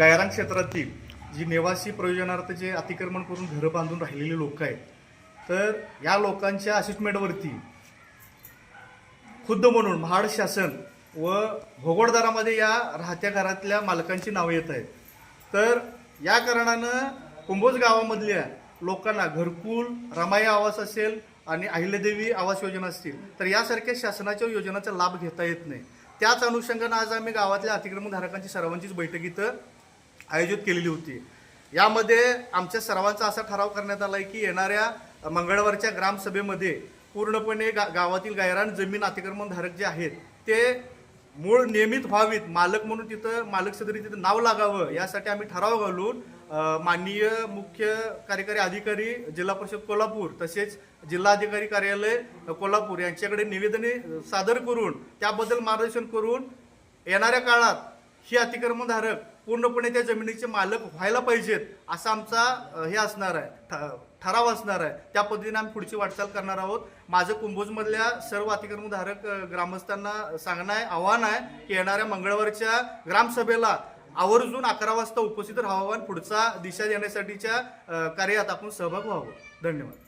गायरान क्षेत्रातील जी निवासी प्रयोजनार्थ जे अतिक्रमण करून घरं बांधून राहिलेली लोक आहेत तर या लोकांच्या असेसमेंटवरती खुद्द म्हणून महाड शासन व भोगोडदारामध्ये या राहत्या घरातल्या मालकांची नावं येत आहेत. तर या कारणानं कुंभोज गावामधल्या लोकांना घरकुल रमाई आवास असेल आणि अहिल्यादेवी आवास योजना असतील तर यासारख्या शासनाच्या योजनांचा लाभ घेता येत नाही. त्याच अनुषंगानं आज आम्ही गावातल्या अतिक्रमणधारकांची सर्वांचीच बैठक इथं आयोजित केलेली होती. यामध्ये आमच्या सर्वांचा असा ठराव करण्यात आला आहे की येणाऱ्या मंगळवारच्या ग्रामसभेमध्ये पूर्णपणे गा गावातील गायरान जमीन अतिक्रमणधारक जे आहेत ते मूळ नियमित व्हावीत मालक म्हणून तिथं मालक सदरी तिथं नाव लागावं यासाठी आम्ही ठराव घालून माननीय मुख्य कार्यकारी अधिकारी जिल्हा परिषद कोल्हापूर तसेच जिल्हाधिकारी कार्यालय कोल्हापूर यांच्याकडे निवेदने सादर करून त्याबद्दल मार्गदर्शन करून येणाऱ्या काळात ही अतिक्रमणधारक पूर्णपणे त्या जमिनीचे मालक व्हायला पाहिजेत असा आमचा हे असणार आहे ठ- ठराव असणार आहे. त्या पद्धतीने आम्ही पुढची वाटचाल करणार आहोत. माझं कुंभोजमधल्या सर्व अतिक्रमणधारक ग्रामस्थांना सांगणं आहे आव्हान आहे की येणाऱ्या मंगळवारच्या ग्रामसभेला आवर्जून अकरा वाजता उपस्थित राहावं आणि पुढचा दिशा देण्यासाठीच्या कार्यात आपण सहभाग व्हावं. धन्यवाद.